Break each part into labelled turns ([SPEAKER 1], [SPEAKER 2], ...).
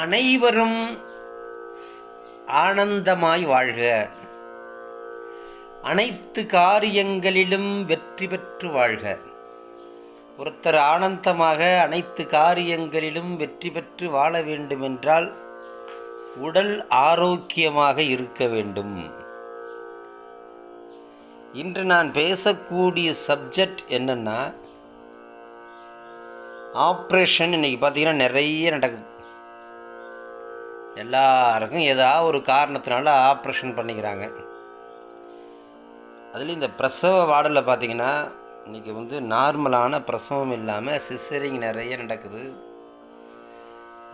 [SPEAKER 1] அனைவரும் ஆனந்தமாய் வாழ்க. அனைத்து காரியங்களிலும் வெற்றி பெற்று வாழ்க. ஒருத்தர் ஆனந்தமாக அனைத்து காரியங்களிலும் வெற்றி பெற்று வாழ வேண்டுமென்றால் உடல் ஆரோக்கியமாக இருக்க வேண்டும். இன்று நான் பேசக்கூடிய சப்ஜெக்ட் என்னென்னா ஆப்ரேஷன். இன்றைக்கி பார்த்திங்கன்னா நிறைய நடக்குது. எல்லாருக்கும் ஏதாவது ஒரு காரணத்தினால ஆப்ரேஷன் பண்ணிக்கிறாங்க. அதுலேயும் இந்த பிரசவ வார்டில் பார்த்தீங்கன்னா இன்றைக்கி வந்து நார்மலான பிரசவம் இல்லாமல் சிசரிங் நிறைய நடக்குது.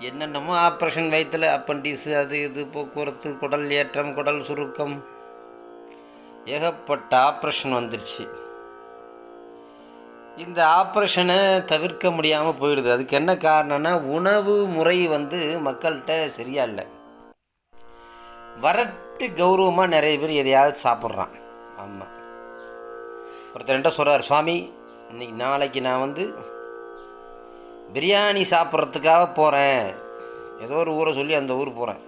[SPEAKER 1] என்னென்னமோ ஆப்ரேஷன் வயிற்றில் அப்பண்டிஸ் அது இது போக்குவரத்து குடல் ஏற்றம் குடல் சுருக்கம் ஏகப்பட்ட ஆப்ரேஷன் வந்துருச்சு. இந்த ஆப்ரேஷனை தவிர்க்க முடியாமல் போயிடுது. அதுக்கு என்ன காரணம்னா உணவு முறை வந்து மக்கள்கிட்ட சரியா இல்லை. வரட்டு கௌரவமாக நிறைய பேர் எதையாவது சாப்பிட்றான். ஆமாம் ஒருத்தர்கிட்ட சொல்கிறார் சுவாமி இன்னைக்கு நாளைக்கு நான் வந்து பிரியாணி சாப்பிட்றதுக்காக போகிறேன் ஏதோ ஒரு ஊரை சொல்லி அந்த ஊர் போகிறேன்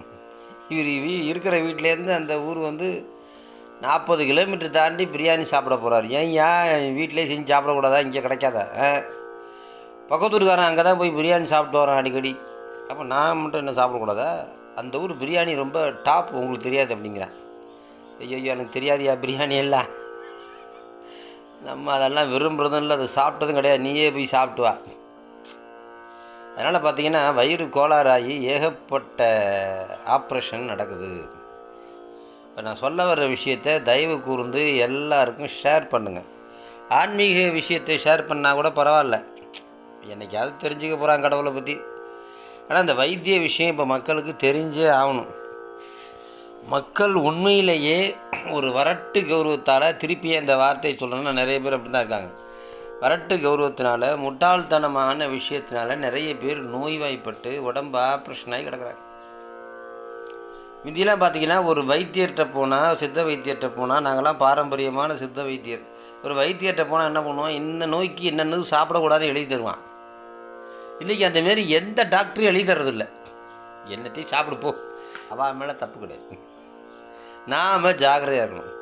[SPEAKER 1] இவர் இருக்கிற வீட்டிலேருந்து அந்த ஊர் வந்து நாற்பது கிலோமீட்டர் தாண்டி பிரியாணி சாப்பிட போகிறார் ஏன் ஏன் வீட்டிலே செஞ்சு சாப்பிடக்கூடாதா? இங்கே கிடைக்காத. பக்கத்தூருக்காரன் பக்கத்து அங்கே தான் போய் பிரியாணி சாப்பிட்டு வரான் அடிக்கடி. அப்போ நான் மட்டும் என்ன சாப்பிடக்கூடாதா? அந்த ஊர் பிரியாணி ரொம்ப டாப் உங்களுக்கு தெரியாது அப்படிங்கிறேன். ஐயோ எனக்கு தெரியாதியா பிரியாணி எல்லாம். நம்ம அதெல்லாம் விரும்புறதும் இல்லை அதை சாப்பிட்டதும் கிடையாது. நீயே போய் சாப்பிட்டு வா. அதனால் பார்த்தீங்கன்னா வயிறு கோளாறாகி ஏகப்பட்ட ஆப்ரேஷன் நடக்குது. இப்போ நான் சொல்ல வர்ற விஷயத்தை தயவு கூர்ந்து எல்லாருக்கும் ஷேர் பண்ணுங்கள் ஆன்மீக விஷயத்தை ஷேர் பண்ணால் கூட பரவாயில்ல. என்னைக்காவது தெரிஞ்சுக்க போகிறாங்க கடவுளை பற்றி ஆனால் இந்த வைத்திய விஷயம் இப்போ மக்களுக்கு தெரிஞ்சே ஆகணும். மக்கள் உண்மையிலேயே ஒரு வரட்டு கௌரவத்தால் திருப்பி இந்த வார்த்தையை சொல்லணும்னா நிறைய பேர் அப்படி தான் இருக்காங்க. வரட்டு கௌரவத்தினால முட்டாள்தனமான விஷயத்தினால நிறைய பேர் நோய்வாய்ப்பட்டு உடம்பு ஆப்ரேஷன் ஆகி கிடக்குறாங்க. முந்தியெல்லாம் பார்த்தீங்கன்னா ஒரு வைத்தியர்கிட்ட போனால் சித்த வைத்தியர்கிட்ட போனால் நாங்கள்லாம் பாரம்பரியமான சித்த வைத்தியர். ஒரு வைத்தியர்கிட்ட போனால் என்ன பண்ணுவோம்? இந்த நோய்க்கு என்னென்னு சாப்பிடக்கூடாதுன்னு எழுதி தருவான். இன்றைக்கி அந்த மாரி எந்த டாக்டரும் எழுதி தர்றதில்ல. என்னத்தையும் சாப்பிடு போ. மேலே தப்பு கிடையாது. நாம் ஜாக்கிரதையாக இருக்கணும்.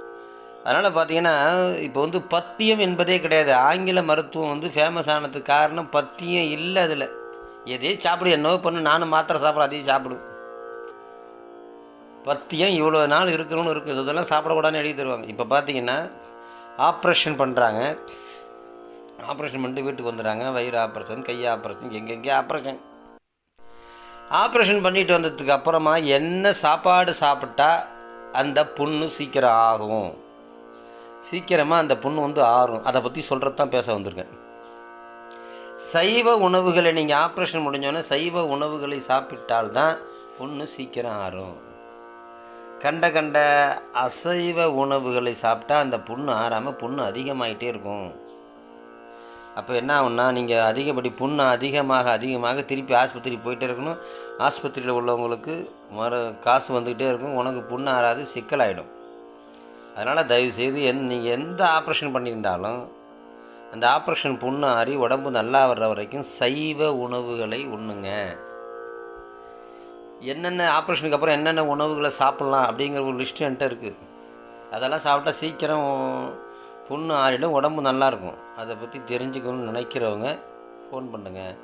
[SPEAKER 1] அதனால் பார்த்தீங்கன்னா இப்போ வந்து பத்தியம் என்பதே கிடையாது. ஆங்கில மருத்துவம் வந்து ஃபேமஸ் ஆனதுக்கு காரணம் பத்தியம் இல்லை அதில். எதையும் சாப்பிடு என்னவோ பண்ணு நானும் மாத்திரை சாப்பிட்றேன் அதையும் சாப்பிடு. பத்தியம் இவ்வளோ நாள் இருக்கணும்னு இருக்குது. இதெல்லாம் சாப்பிடக்கூடாதுன்னு எழுதி தருவாங்க. இப்போ பார்த்தீங்கன்னா ஆப்ரேஷன் பண்ணுறாங்க. ஆப்ரேஷன் பண்ணிட்டு வீட்டுக்கு வந்துடுறாங்க. வயிறு ஆப்ரேஷன் கை ஆப்ரேஷன் எங்கெங்கே ஆப்ரேஷன்? ஆப்ரேஷன் பண்ணிட்டு வந்ததுக்கு அப்புறமா என்ன சாப்பாடு சாப்பிட்டா அந்த புண்ணு சீக்கிரம் ஆகும். சீக்கிரமாக அந்த புண்ணு வந்து ஆறும். அதை பற்றி சொல்கிறது தான் பேச வந்திருக்கேன். சைவ உணவுகளை நீங்கள் ஆப்ரேஷன் முடிஞ்சோன்னே சைவ உணவுகளை சாப்பிட்டால்தான் புண்ணு சீக்கிரம் ஆறும். கண்ட கண்ட அசைவ உணவுகளை சாப்பிட்டா அந்த புண்ணு ஆறாமல் புண்ணு அதிகமாகிட்டே இருக்கும். அப்போ என்ன ஆகும்னா நீங்கள் அதிகப்படி புண்ணு அதிகமாக அதிகமாக திருப்பி ஆஸ்பத்திரி போயிட்டே இருக்கணும். ஆஸ்பத்திரியில் உள்ளவங்களுக்கு மறு காசு வந்துக்கிட்டே இருக்கும். உனக்கு புண்ணு ஆறாது சிக்கலாயிடும். அதனால் தயவுசெய்து எந் நீங்கள் எந்த ஆப்ரேஷன் பண்ணியிருந்தாலும் அந்த ஆப்ரேஷன் புண்ணு ஆறி உடம்பு நல்லா வர்ற வரைக்கும் சைவ உணவுகளை உண்ணுங்க. என்னென்ன ஆப்ரேஷனுக்கு அப்புறம் என்னென்ன உணவுகளை சாப்பிட்லாம் அப்படிங்கிற ஒரு லிஸ்ட்டு என்கிட்ட இருக்குது அதெல்லாம் சாப்பிட்டா சீக்கிரம் புண்ணு ஆறிடும் உடம்பு நல்லாயிருக்கும். அதை பற்றி தெரிஞ்சுக்கணும்னு நினைக்கிறவங்க ஃபோன் பண்ணுங்கள்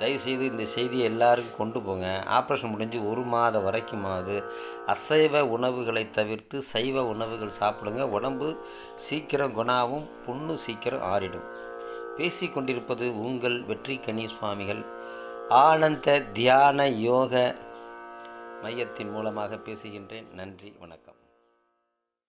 [SPEAKER 1] தயவுசெய்து இந்த செய்தியை எல்லாருக்கும் கொண்டு போங்க. ஆப்ரேஷன் முடிஞ்சு ஒரு மாதம் வரைக்குமாவது அசைவ உணவுகளை தவிர்த்து சைவ உணவுகள் சாப்பிடுங்க. உடம்பு சீக்கிரம் குணாவும் புண்ணு சீக்கிரம் ஆறிடும். பேசி கொண்டிருப்பது உங்கள் வெற்றி கனி சுவாமிகள் ஆனந்த தியான யோக மையத்தின் மூலமாக பேசுகின்றேன். நன்றி வணக்கம்.